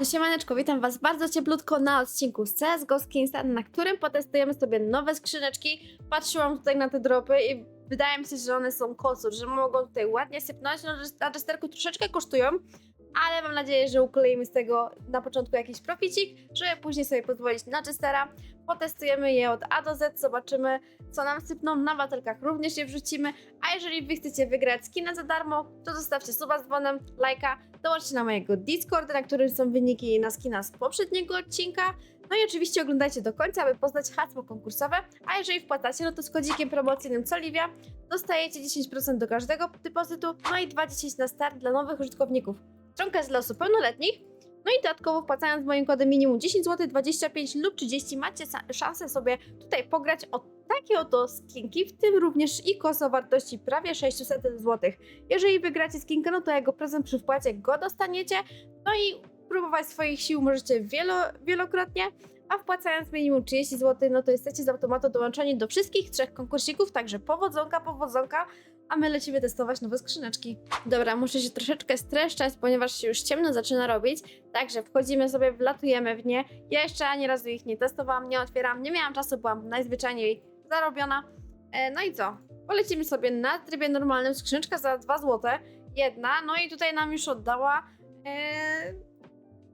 No siemaneczko, witam was bardzo cieplutko na odcinku z CSGO Skinsta, na którym potestujemy sobie nowe skrzyneczki. Patrzyłam tutaj na te dropy i wydaje mi się, że one są kosur, że mogą tutaj ładnie sypnąć. No, na Jesterku troszeczkę kosztują, ale mam nadzieję, że ukleimy z tego na początku jakiś proficik, żeby później sobie pozwolić na Jestera. Potestujemy je od A do Z, zobaczymy co nam sypną, na batelkach również je wrzucimy, a jeżeli wy chcecie wygrać skina za darmo, to zostawcie suba z dzwonem, lajka, dołączcie na mojego Discorda, na którym są wyniki na skina z poprzedniego odcinka, no i oczywiście oglądajcie do końca, aby poznać hasło konkursowe, a jeżeli wpłacacie, no to z kodzikiem promocyjnym Soliwia dostajecie 10% do każdego depozytu, no i 2,10 na start dla nowych użytkowników. Stronka jest dla osób pełnoletnich, no i dodatkowo wpłacając moim kodem minimum 10 zł, 25 lub 30 macie szansę sobie tutaj pograć o takie oto skinki, w tym również i kos o wartości prawie 600 zł. Jeżeli wygracie skinkę, no to jego prezent przy wpłacie go dostaniecie, no i próbować swoich sił możecie wielo, wielokrotnie, a wpłacając minimum 30 zł, no to jesteście z automatu dołączeni do wszystkich trzech konkursików, także powodzonka, powodzonka, a my lecimy testować nowe skrzyneczki. Dobra, muszę się troszeczkę streszczać, ponieważ się już ciemno zaczyna robić, także wchodzimy sobie, wlatujemy w nie. Ja jeszcze ani razu ich nie testowałam, nie otwieram, nie miałam czasu, byłam najzwyczajniej zarobiona. E, no i co? Polecimy sobie na trybie normalnym, skrzyneczka za 2 zł, jedna, no i tutaj nam już oddała e,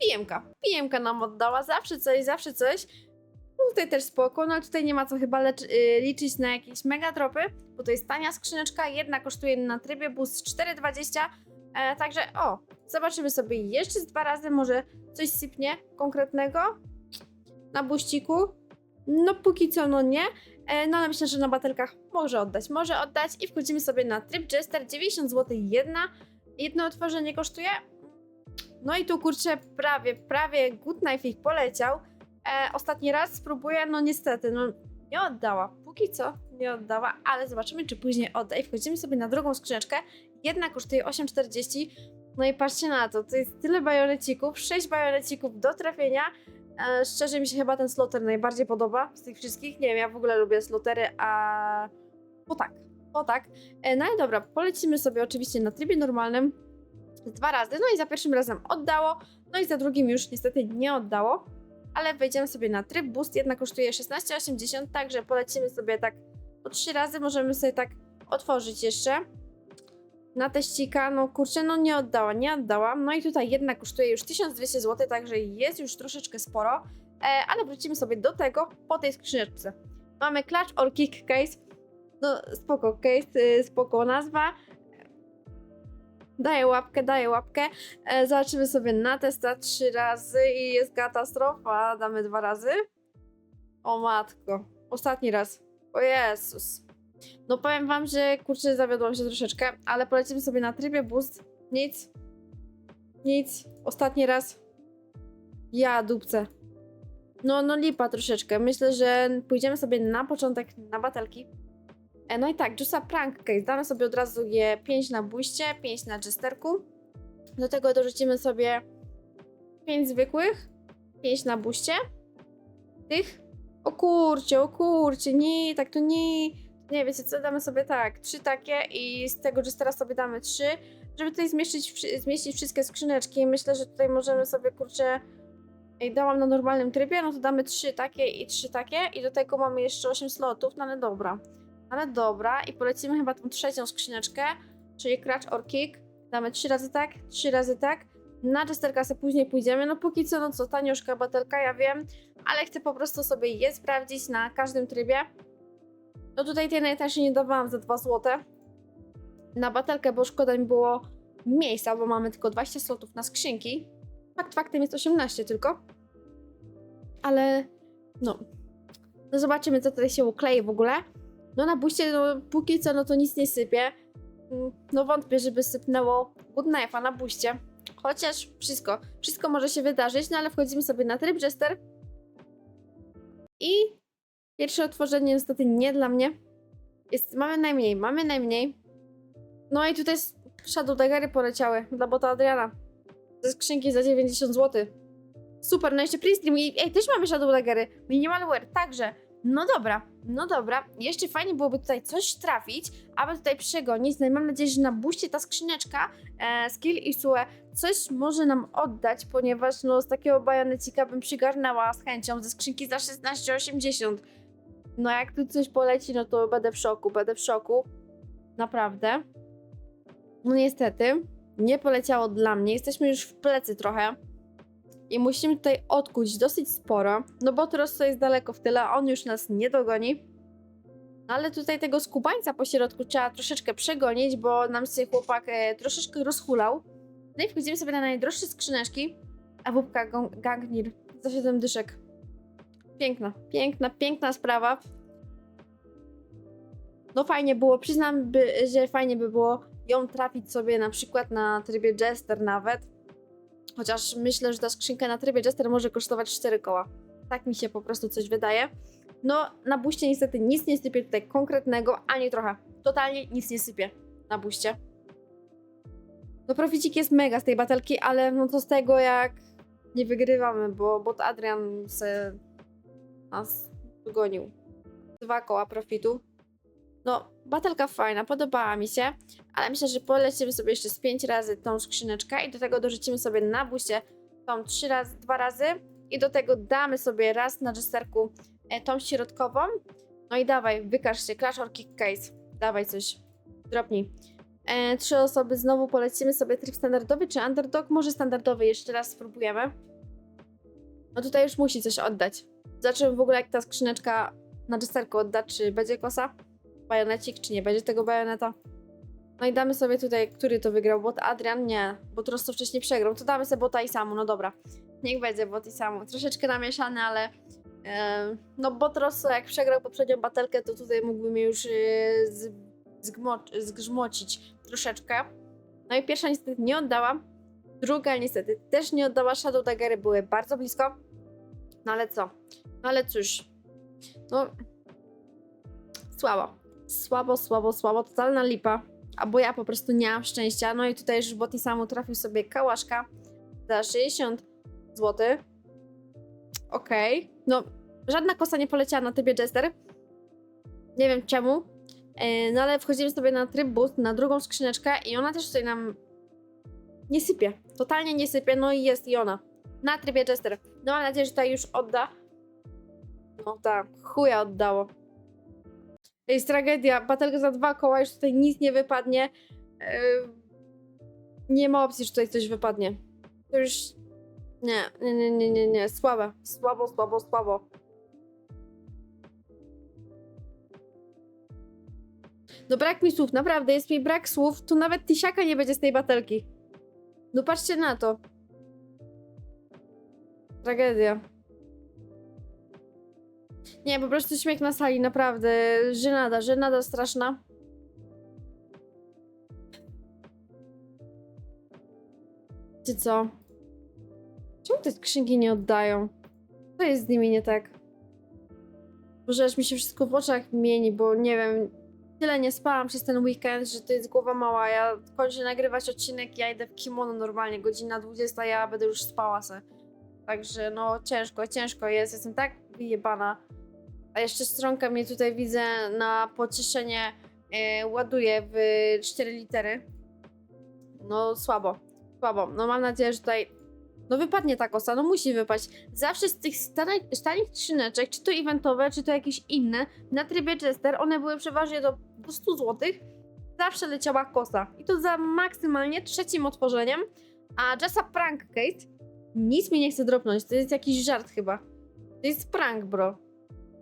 pijemka. Pijemka nam oddała, zawsze coś, zawsze coś. Tutaj też spoko, no ale tutaj nie ma co chyba lecz, y, liczyć na jakieś mega tropy, bo to jest tania skrzyneczka, jedna kosztuje na trybie boost 4,20, e, także o, zobaczymy sobie jeszcze dwa razy, może coś sypnie konkretnego na buściku. No póki co no nie, e, no ale myślę, że na batelkach może oddać, może oddać i wchodzimy sobie na tryb Jester, 90 zł jedna, jedno otworzenie kosztuje. No i tu kurczę prawie, prawie Good Knife ich poleciał. E, ostatni raz spróbuję, no niestety, no nie oddała. Póki co nie oddała, ale zobaczymy, czy później odda. I wchodzimy sobie na drugą skrzyneczkę. Jedna kosztuje 8,40. No i patrzcie na to, to jest tyle bajonecików, 6 bajonecików do trafienia. E, szczerze mi się chyba ten sloter najbardziej podoba z tych wszystkich. Nie wiem, ja w ogóle lubię slotery, a... Bo tak, bo tak. E, no i dobra, polecimy sobie oczywiście na trybie normalnym dwa razy, no i za pierwszym razem oddało, no i za drugim już niestety nie oddało, ale wejdziemy sobie na tryb boost, jedna kosztuje 16,80, także polecimy sobie tak po trzy razy, możemy sobie tak otworzyć jeszcze. Na teścika, no kurczę, no nie oddała, nie oddałam, no i tutaj jedna kosztuje już 1200 zł, także jest już troszeczkę sporo, e, ale wrócimy sobie do tego po tej skrzyneczce. Mamy Clutch or Kick Case, no spoko case, y, spoko nazwa, Daję łapkę, daję łapkę. E, zobaczymy sobie na testa trzy razy i jest katastrofa. Damy dwa razy. O matko. Ostatni raz. O Jezus. No powiem wam, że kurczę zawiodłam się troszeczkę, ale polecimy sobie na trybie boost. Nic. Nic. Ostatni raz. Ja dupce. No, no lipa troszeczkę. Myślę, że pójdziemy sobie na początek na batelki. E, No i tak, Juice'a Prank Case. Damy sobie od razu je 5 na buście, 5 na jesterku. Do tego dorzucimy sobie 5 zwykłych, 5 na buście. Tych. O kurcie, o kurcie, nie, tak to nie. Nie, wiecie co, damy sobie tak, trzy takie i z tego jestera sobie damy trzy, żeby tutaj zmieścić, zmieścić wszystkie skrzyneczki. Myślę, że tutaj możemy sobie, kurczę, Ej, dałam na normalnym trybie, no to damy trzy takie i trzy takie i do tego mamy jeszcze 8 slotów, no ale dobra. Ale dobra, i polecimy chyba tą trzecią skrzyneczkę, czyli Crutch or Kick. Damy trzy razy tak, trzy razy tak. Na Jesterka sobie później pójdziemy. No póki co, no co, tanioszka batelka, ja wiem, ale chcę po prostu sobie je sprawdzić na każdym trybie. No tutaj tej najtańszej nie dawałam za 2 zł. Na batelkę, bo szkoda mi było miejsca, bo mamy tylko 20 slotów na skrzynki. Fakt faktem jest 18 tylko. Ale no, no zobaczymy, co tutaj się uklei w ogóle. No na buście, no póki co, no to nic nie sypie. Mm, No wątpię, żeby sypnęło Good Knife'a na buście. Chociaż wszystko, wszystko może się wydarzyć, no ale wchodzimy sobie na tryb Jester. I pierwsze otworzenie niestety nie dla mnie. Jest, mamy najmniej, mamy najmniej. No i tutaj Shadow Daggery poleciały dla bota Adriana. Ze skrzynki za 90 zł. Super, no jeszcze Print Stream. I- Ej, też mamy Shadow Daggery. Minimal Wear, także. No dobra, no dobra. Jeszcze fajnie byłoby tutaj coś trafić, aby tutaj przegonić. No i mam nadzieję, że na buście ta skrzyneczka e, Skill i Sue coś może nam oddać, ponieważ no z takiego bajonecika bym przygarnęła z chęcią ze skrzynki za 16,80. No jak tu coś poleci, no to będę w szoku, będę w szoku. Naprawdę. No niestety, nie poleciało dla mnie. Jesteśmy już w plecy trochę. I musimy tutaj odkuć dosyć sporo, no bo Trosso jest daleko w tyle, on już nas nie dogoni. No ale tutaj tego skubańca po środku trzeba troszeczkę przegonić, bo nam się chłopak e, troszeczkę rozhulał. No i wchodzimy sobie na najdroższe skrzyneczki, a gong- gangnir za 7 dyszek. Piękna, piękna, piękna sprawa. No fajnie było, przyznam, by, że fajnie by było ją trafić sobie na przykład na trybie Jester nawet. Chociaż myślę, że ta skrzynka na trybie Jester może kosztować 4 koła. Tak mi się po prostu coś wydaje. No, na buście niestety nic nie sypie tutaj konkretnego, ani trochę. Totalnie nic nie sypie na buście. No, proficik jest mega z tej batelki, ale no to z tego jak nie wygrywamy, bo bot Adrian se nas dogonił. Dwa koła profitu. No, batelka fajna, podobała mi się, ale myślę, że polecimy sobie jeszcze z pięć razy tą skrzyneczkę i do tego dorzucimy sobie na buście tą trzy razy, dwa razy i do tego damy sobie raz na jesterku e, tą środkową. No i dawaj, wykaż się, Clash or Kick Case. Dawaj coś, dropnij. E, trzy osoby, znowu polecimy sobie tryb standardowy czy underdog? Może standardowy, jeszcze raz spróbujemy. No tutaj już musi coś oddać. Zobaczymy w ogóle jak ta skrzyneczka na jesterku odda, czy będzie kosa, bajonecik, czy nie będzie tego bajoneta. No i damy sobie tutaj, który to wygrał, bot Adrian? Nie, bo Trosto wcześniej przegrał. To damy sobie bota i samu, no dobra. Niech będzie bot i samu. Troszeczkę namieszany, ale no bot Rosso jak przegrał poprzednią batelkę, to tutaj mógłby mnie już e, zgrzmocić troszeczkę. No i pierwsza niestety nie oddała. Druga niestety też nie oddała. Shadow Daggery były bardzo blisko. No ale co? No ale cóż. No. Słabo. Słabo, słabo, słabo. Totalna lipa. Albo ja po prostu nie mam szczęścia. No i tutaj już Botti samu trafił sobie kałaszka za 60 zł. Okej. No, żadna kosa nie poleciała na trybie Jester. Nie wiem czemu. E, no ale wchodzimy sobie na tryb boost, na drugą skrzyneczkę i ona też tutaj nam nie sypie. Totalnie nie sypie. No i jest i ona. Na trybie Jester. No mam nadzieję, że tutaj już odda. No tak, chuja oddało. Jest tragedia. Batelka za dwa koła, już tutaj nic nie wypadnie. Yy, nie ma opcji, że tutaj coś wypadnie. To już. Nie, nie, nie, nie, nie, nie. Słabe. Słabo, słabo, słabo. No brak mi słów, naprawdę, jest mi brak słów. Tu nawet tysiaka nie będzie z tej batelki. No patrzcie na to. Tragedia. Nie, po prostu śmiech na sali, naprawdę. Żenada, żenada straszna. Czy co? Czemu te skrzynki nie oddają? Co jest z nimi nie tak? Może aż mi się wszystko w oczach mieni, bo nie wiem, tyle nie spałam przez ten weekend, że to jest głowa mała. Ja kończę nagrywać odcinek, ja idę w kimono normalnie, godzina 20, ja będę już spała se. Także no ciężko, ciężko jest, jestem tak wyjebana. A jeszcze stronka mnie tutaj widzę na pocieszenie e, ładuje w 4 litery. No słabo, słabo. No mam nadzieję, że tutaj no wypadnie ta kosa, no musi wypaść. Zawsze z tych tanich skrzyneczek, czy to eventowe, czy to jakieś inne, na trybie Jester, one były przeważnie do, do 100 zł. Zawsze leciała kosa. I to za maksymalnie trzecim otworzeniem. A Jessa Prank Case nic mi nie chce dropnąć. To jest jakiś żart chyba. To jest prank, bro.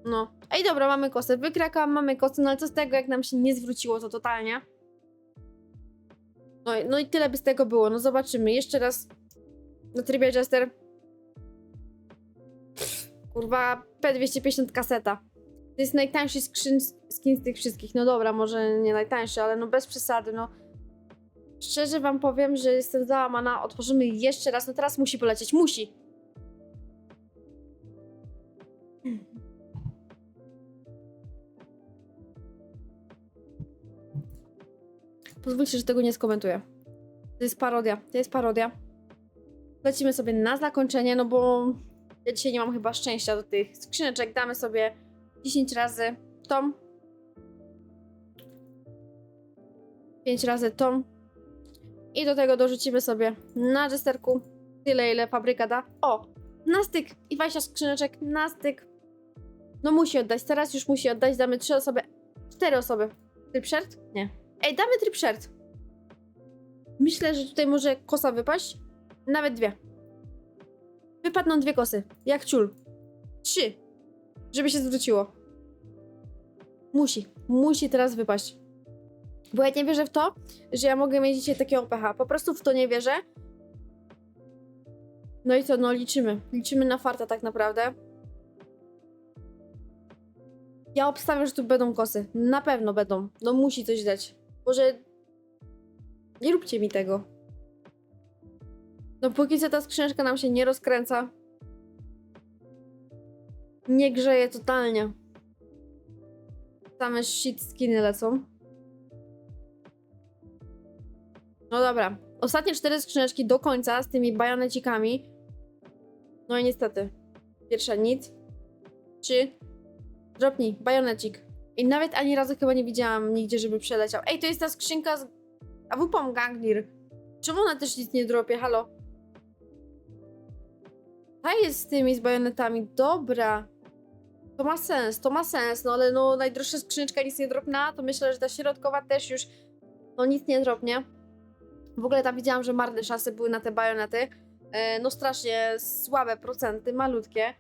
No. Ej, dobra, mamy kosę. Wykrakałam, mamy kosę, no ale co z tego, jak nam się nie zwróciło to totalnie? No, no i tyle by z tego było. No zobaczymy. Jeszcze raz na trybie Jester. Kurwa, P250 kaseta. To jest najtańszy skrzyn, skin z tych wszystkich. No dobra, może nie najtańszy, ale no bez przesady, no. Szczerze wam powiem, że jestem załamana. Otworzymy jeszcze raz. No teraz musi polecieć. Musi. Pozwólcie, że tego nie skomentuję. To jest parodia. To jest parodia. Lecimy sobie na zakończenie, no bo ja dzisiaj nie mam chyba szczęścia do tych skrzyneczek. Damy sobie 10 razy tą. 5 razy tą. I do tego dorzucimy sobie na jesterku tyle, ile fabryka da. O! Na styk! I 20 skrzyneczek na styk. No musi oddać, teraz już musi oddać. Damy 3 osoby, 4 osoby. Trip shirt? Nie. Ej, damy trip shirt. Myślę, że tutaj może kosa wypaść. Nawet dwie. Wypadną dwie kosy. Jak ciul. Trzy. Żeby się zwróciło. Musi. Musi teraz wypaść. Bo ja nie wierzę w to, że ja mogę mieć dzisiaj takiego pecha. Po prostu w to nie wierzę. No i co, no liczymy. Liczymy na farta tak naprawdę. Ja obstawiam, że tu będą kosy. Na pewno będą. No musi coś dać. Może nie róbcie mi tego. No póki co ta skrzyneczka nam się nie rozkręca. Nie grzeje totalnie. Same shit skiny lecą. No dobra. Ostatnie cztery skrzyneczki do końca z tymi bajonecikami. No i niestety. Pierwsza nic. Trzy. Dropnij. Bajonecik. I nawet ani razu chyba nie widziałam nigdzie, żeby przeleciał. Ej, to jest ta skrzynka z AWP Gangnir. Czemu ona też nic nie dropie? Halo? Ta jest z tymi z bajonetami. Dobra. To ma sens, to ma sens, no ale no najdroższa skrzyneczka nic nie dropna, to myślę, że ta środkowa też już no nic nie dropnie. W ogóle tam widziałam, że marne szanse były na te bajonety. E, no strasznie słabe procenty, malutkie.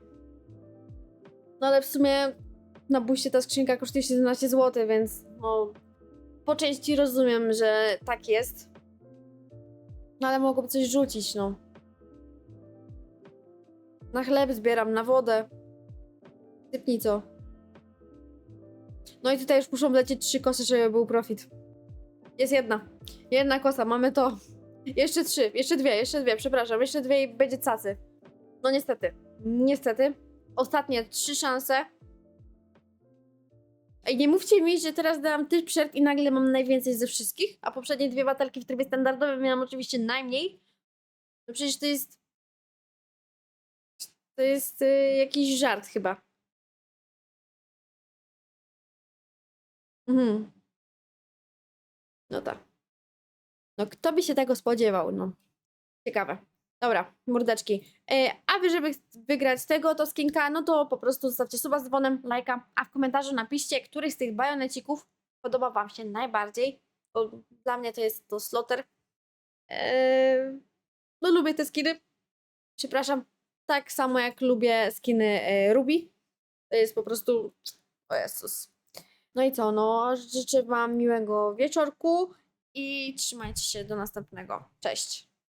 No ale w sumie na buście ta skrzynka kosztuje 17 zł, więc no po części rozumiem, że tak jest. No ale mogłoby coś rzucić, no. Na chleb zbieram, na wodę. Typnij co. No i tutaj już muszą lecieć trzy kosy, żeby był profit. Jest jedna. Jedna kosa, mamy to. Jeszcze trzy, jeszcze dwie, jeszcze dwie, przepraszam. Jeszcze dwie i będzie cacy. No niestety. Niestety. Ostatnie trzy szanse. Ej, nie mówcie mi, że teraz dałam typ przerw i nagle mam najwięcej ze wszystkich, a poprzednie dwie batalki w trybie standardowym miałam oczywiście najmniej. No przecież to jest... To jest y, jakiś żart chyba. Mhm. No tak. No kto by się tego spodziewał, no. Ciekawe. Dobra, mordeczki. E, a wy, żeby wygrać tego to skinka, no to po prostu zostawcie suba z dzwonem, lajka, a w komentarzu napiszcie, który z tych bajonecików podoba wam się najbardziej. Bo dla mnie to jest to slotter. E, no lubię te skiny. Przepraszam. Tak samo jak lubię skiny e, Ruby. To jest po prostu... O Jezus. No i co, no życzę wam miłego wieczorku i trzymajcie się do następnego. Cześć.